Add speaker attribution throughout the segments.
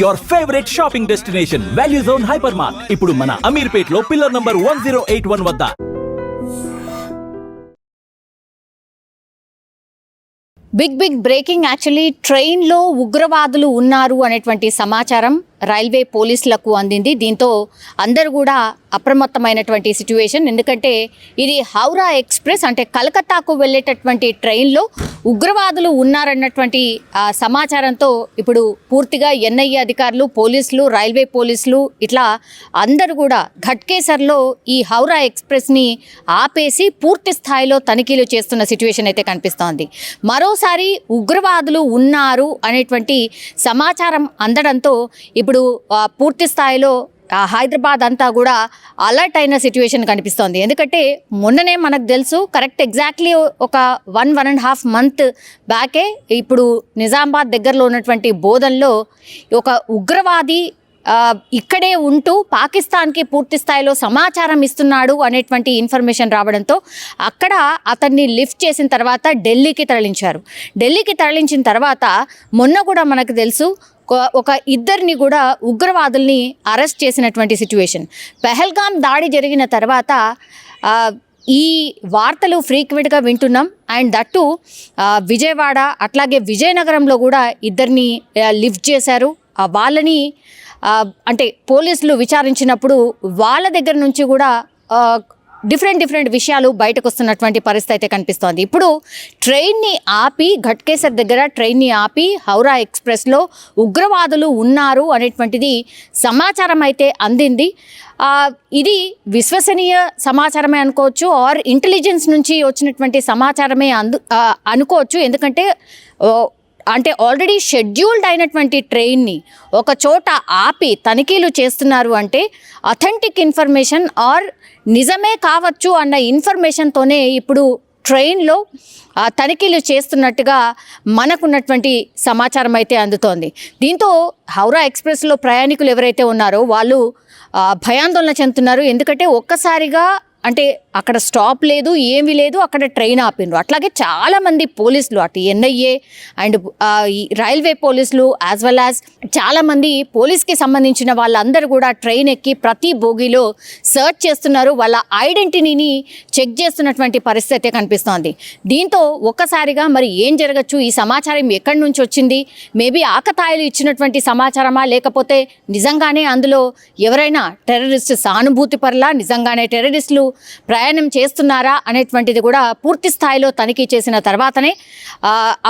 Speaker 1: Your favourite shopping destination value zone hyper mart ఇప్పుడు మన అమీర్పేట్లో pillar number one zero eight one వద్ద.
Speaker 2: Big big breaking actually ట్రైన్లో ఉగ్రవాదులు ఉన్నారు అనేటువంటి సమాచారం రైల్వే పోలీసులకు అందింది. దీంతో అందరూ కూడా అప్రమత్తమైనటువంటి సిచ్యువేషన్ ఎందుకంటే ఇది హౌరా ఎక్స్ప్రెస్ అంటే కలకత్తాకు వెళ్ళేటటువంటి ట్రైన్లో ఉగ్రవాదులు ఉన్నారన్నటువంటి సమాచారంతో ఇప్పుడు పూర్తిగా ఎన్ఐఏ అధికారులు పోలీసులు రైల్వే పోలీసులు ఇట్లా అందరూ కూడా ఘట్కేసర్లో ఈ హౌరా ఎక్స్ప్రెస్ని ఆపేసి పూర్తి స్థాయిలో తనిఖీలు చేస్తున్న సిచ్యువేషన్ అయితే కనిపిస్తోంది. మరోసారి ఉగ్రవాదులు ఉన్నారు అనేటువంటి సమాచారం అందడంతో ఇప్పుడు పూర్తి స్థాయిలో హైదరాబాద్ అంతా కూడా అలర్ట్ అయిన సిచ్యువేషన్ కనిపిస్తోంది. ఎందుకంటే మొన్ననే మనకు తెలుసు కరెక్ట్ ఎగ్జాక్ట్లీ ఒక one one and half month బ్యాకే ఇప్పుడు నిజామాబాద్ దగ్గరలో ఉన్నటువంటి బోధనలో ఒక ఉగ్రవాది ఇక్కడే ఉంటూ పాకిస్తాన్కి పూర్తి స్థాయిలో సమాచారం ఇస్తున్నాడు అనేటువంటి ఇన్ఫర్మేషన్ రావడంతో అక్కడ అతన్ని లిఫ్ట్ చేసిన తర్వాత ఢిల్లీకి తరలించారు. ఢిల్లీకి తరలించిన తర్వాత మొన్న కూడా మనకు తెలుసు ఒక- ఇద్దరిని కూడా ఉగ్రవాదుల్ని అరెస్ట్ చేసినటువంటి సిచ్యువేషన్. పెహల్గాం దాడి జరిగిన తర్వాత ఈ వార్తలు ఫ్రీక్వెంట్గా వింటున్నాం. అండ్ దట్టు విజయవాడ అట్లాగే విజయనగరంలో కూడా ఇద్దరిని లిఫ్ట్ చేశారు. ఆ, వాళ్ళని అంటే పోలీసులు విచారించినప్పుడు వాళ్ళ దగ్గర నుంచి కూడా డిఫరెంట్ డిఫరెంట్ విషయాలు బయటకు వస్తున్నటువంటి పరిస్థితి అయితే కనిపిస్తోంది. ఇప్పుడు ట్రైన్ని ఆపి ఘట్కేసర్ దగ్గర ట్రైన్ని ఆపి హౌరా ఎక్స్ప్రెస్లో ఉగ్రవాదులు ఉన్నారు అనేటువంటిది సమాచారం అయితే అందింది. ఇది విశ్వసనీయ సమాచారమే అనుకోవచ్చు ఆర్ ఇంటెలిజెన్స్ నుంచి వచ్చినటువంటి సమాచారమే అందు అనుకోవచ్చు. ఎందుకంటే అంటే ఆల్రెడీ షెడ్యూల్డ్ అయినటువంటి ట్రైన్ని ఒక చోట ఆపి తనిఖీలు చేస్తున్నారు అంటే అథెంటిక్ ఇన్ఫర్మేషన్ ఆర్ నిజమే కావచ్చు అన్న ఇన్ఫర్మేషన్తోనే ఇప్పుడు ట్రైన్లో తనిఖీలు చేస్తున్నట్టుగా మనకున్నటువంటి సమాచారం అయితే అందుతోంది. దీంతో హౌరా ఎక్స్ప్రెస్లో ప్రయాణికులు ఎవరైతే ఉన్నారో వాళ్ళు భయాందోళన చెందుతున్నారు. ఎందుకంటే ఒక్కసారిగా అంటే అక్కడ స్టాప్ లేదు ఏమీ లేదు అక్కడ ట్రైన్ ఆపిండ్రు. అట్లాగే చాలామంది పోలీసులు అటు ఎన్ఐఏ అండ్ రైల్వే పోలీసులు యాజ్ వెల్ యాజ్ చాలామంది పోలీస్కి సంబంధించిన వాళ్ళందరూ కూడా ట్రైన్ ఎక్కి ప్రతి బోగిలో సర్చ్ చేస్తున్నారు. వాళ్ళ ఐడెంటిటీని చెక్ చేస్తున్నటువంటి పరిస్థితి కనిపిస్తోంది. దీంతో ఒక్కసారిగా మరి ఏం జరగచ్చు? ఈ సమాచారం ఎక్కడి నుంచి వచ్చింది? మేబీ ఆకతాయిలు ఇచ్చినటువంటి సమాచారమా? లేకపోతే నిజంగానే అందులో ఎవరైనా టెర్రరిస్ట్ సానుభూతి పరలా? నిజంగానే టెర్రరిస్టులు ప్రయాణం చేస్తున్నారా అనేటువంటిది కూడా పూర్తి స్థాయిలో తనిఖీ చేసిన తర్వాతనే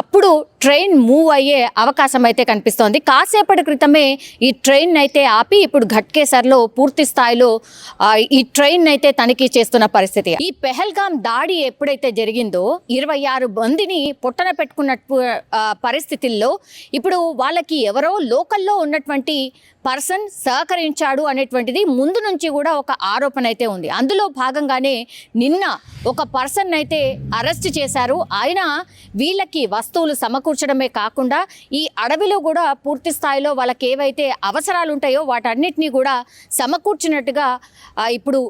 Speaker 2: అప్పుడు ట్రైన్ మూవ్ అయ్యే అవకాశం అయితే కనిపిస్తోంది. కాసేపటి క్రితమే ఈ ట్రైన్ అయితే ఆపి ఇప్పుడు ఘట్కేసర్లో పూర్తి స్థాయిలో ఈ ట్రైన్ అయితే తనిఖీ చేస్తున్న పరిస్థితి. ఈ పెహల్గాం దాడి ఎప్పుడైతే జరిగిందో ఇరవై ఆరు మందిని పొట్టన పెట్టుకున్నట్టు పరిస్థితుల్లో ఇప్పుడు వాళ్ళకి ఎవరో లోకల్లో ఉన్నటువంటి పర్సన్ సహకరించాడు అనేటువంటిది ముందు నుంచి కూడా ఒక ఆరోపణ అయితే ఉంది. అందులో భాగంగానే నిన్న ఒక పర్సన్ అయితే అరెస్ట్ చేశారు. ఆయన వీళ్ళకి వస్తువులు సమకూర్చడమే కాకుండా ఈ అడవిలో కూడా పూర్తి స్థాయిలో వాళ్ళకి ఏవైతే అవసరాలు ఉంటాయో వాటన్నిటినీ కూడా సమకూర్చినట్టుగా ఇప్పుడు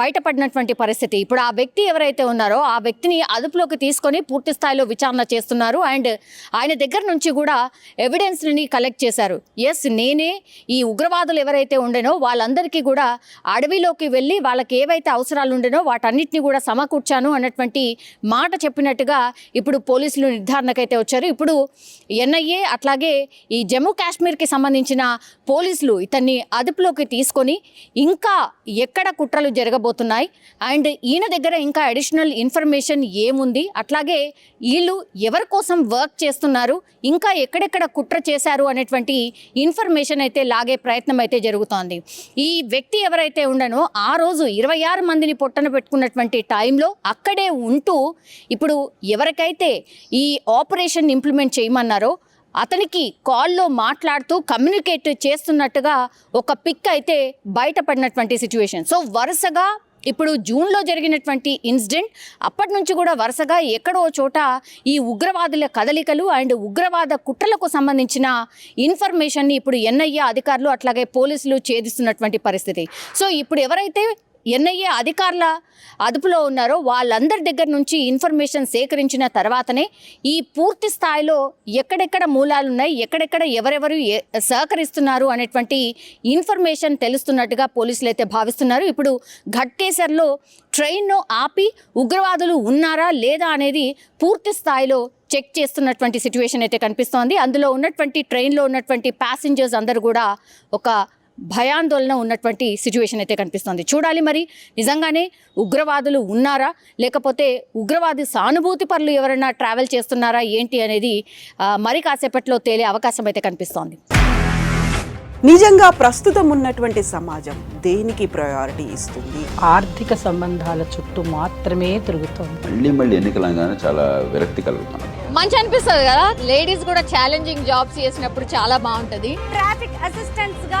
Speaker 2: బయటపడినటువంటి పరిస్థితి. ఇప్పుడు ఆ వ్యక్తి ఎవరైతే ఉన్నారో ఆ వ్యక్తిని అదుపులోకి తీసుకొని పూర్తి స్థాయిలో విచారణ చేస్తున్నారు. అండ్ ఆయన దగ్గర నుంచి కూడా ఎవిడెన్స్ని కలెక్ట్ చేశారు. ఎస్ నేనే ఈ ఉగ్రవాదులు ఎవరైతే ఉండేనో వాళ్ళందరికీ కూడా అడవిలోకి వెళ్ళి వాళ్ళకి ఏవైతే అవసరాలు ఉండేనో వాటన్నిటిని కూడా సమకూర్చాను అన్నటువంటి మాట చెప్పినట్టుగా ఇప్పుడు పోలీసులు నిర్ధారణకైతే వచ్చారు. ఇప్పుడు ఎన్ఐఏ అట్లాగే ఈ జమ్మూ కాశ్మీర్కి సంబంధించిన పోలీసులు ఇతన్ని అదుపులోకి తీసుకొని ఇంకా ఎక్కడ కుట్రలు జరగబోతున్నాయి? అండ్ ఈయన దగ్గర ఇంకా అడిషనల్ ఇన్ఫర్మేషన్ ఏముంది? అట్లాగే వీళ్ళు ఎవరి కోసం వర్క్ చేస్తున్నారు? ఇంకా ఎక్కడెక్కడ కుట్ర చేశారు? అనేటువంటి ఇన్ఫర్మేషన్ అయితే లాగే ప్రయత్నం అయితే జరుగుతోంది. ఈ వ్యక్తి ఎవరైతే ఉండనో ఆ రోజు ఇరవై ఆరు మందిని పొట్టన పెట్టుకున్నటువంటి టైంలో అక్కడే ఉంటూ ఇప్పుడు ఎవరికైతే ఈ ఆపరేషన్ ఇంప్లిమెంట్ చేయమన్నారో అతనికి కాల్లో మాట్లాడుతూ కమ్యూనికేట్ చేస్తున్నట్టుగా ఒక పిక్ అయితే బయటపడినటువంటి సిచ్యువేషన్. సో వరుసగా ఇప్పుడు జూన్లో జరిగినటువంటి ఇన్సిడెంట్ అప్పటి నుంచి కూడా వరుసగా ఎక్కడో చోట ఈ ఉగ్రవాదుల కదలికలు అండ్ ఉగ్రవాద కుట్రలకు సంబంధించిన ఇన్ఫర్మేషన్ని ఇప్పుడు ఎన్ఐఏ అధికారులు అట్లాగే పోలీసులు ఛేదిస్తున్నటువంటి పరిస్థితి. సో ఇప్పుడు ఎవరైతే ఎన్ఐఏ అధికారుల అదుపులో ఉన్నారో వాళ్ళందరి దగ్గర నుంచి ఇన్ఫర్మేషన్ సేకరించిన తర్వాతనే ఈ పూర్తి స్థాయిలో ఎక్కడెక్కడ మూలాలు ఉన్నాయి ఎక్కడెక్కడ ఎవరెవరు ఏ- సహకరిస్తున్నారు అనేటువంటి ఇన్ఫర్మేషన్ తెలుస్తున్నట్టుగా పోలీసులు అయితే భావిస్తున్నారు. ఇప్పుడు ఘట్కేసర్లో ట్రైన్ను ఆపి ఉగ్రవాదులు ఉన్నారా లేదా అనేది పూర్తి స్థాయిలో చెక్ చేస్తున్నటువంటి సిచ్యువేషన్ అయితే కనిపిస్తోంది. అందులో ఉన్నటువంటి ట్రైన్లో ఉన్నటువంటి ప్యాసింజర్స్ అందరూ కూడా ఒక భయాందోళన ఉన్నటువంటి సిచ్యువేషన్ అయితే కనిపిస్తోంది. చూడాలి మరి నిజంగానే ఉగ్రవాదులు ఉన్నారా? లేకపోతే ఉగ్రవాది సానుభూతి పరులు ఎవరైనా ట్రావెల్ చేస్తున్నారా? ఏంటి అనేది మరి కాసేపట్లో తేలే అవకాశం అయితే కనిపిస్తోంది.
Speaker 3: నిజంగా ప్రస్తుతం ఉన్నటువంటి సమాజం దేనికి ప్రయారిటీ ఇస్తుంది?
Speaker 4: ఆర్థిక సంబంధాల చుట్టూ మాత్రమే తిరుగుతోంది.
Speaker 5: మళ్ళీ మళ్ళీ ఎన్నికలంగానే చాలా విరక్తి కలుగుతున్నాం
Speaker 2: మంచి అనిపిస్తుంది కదా? లేడీస్ కూడా ఛాలెంజింగ్ జాబ్స్ చేసినప్పుడు చాలా బాగుంటుంది.
Speaker 6: ట్రాఫిక్ అసిస్టెంట్స్గా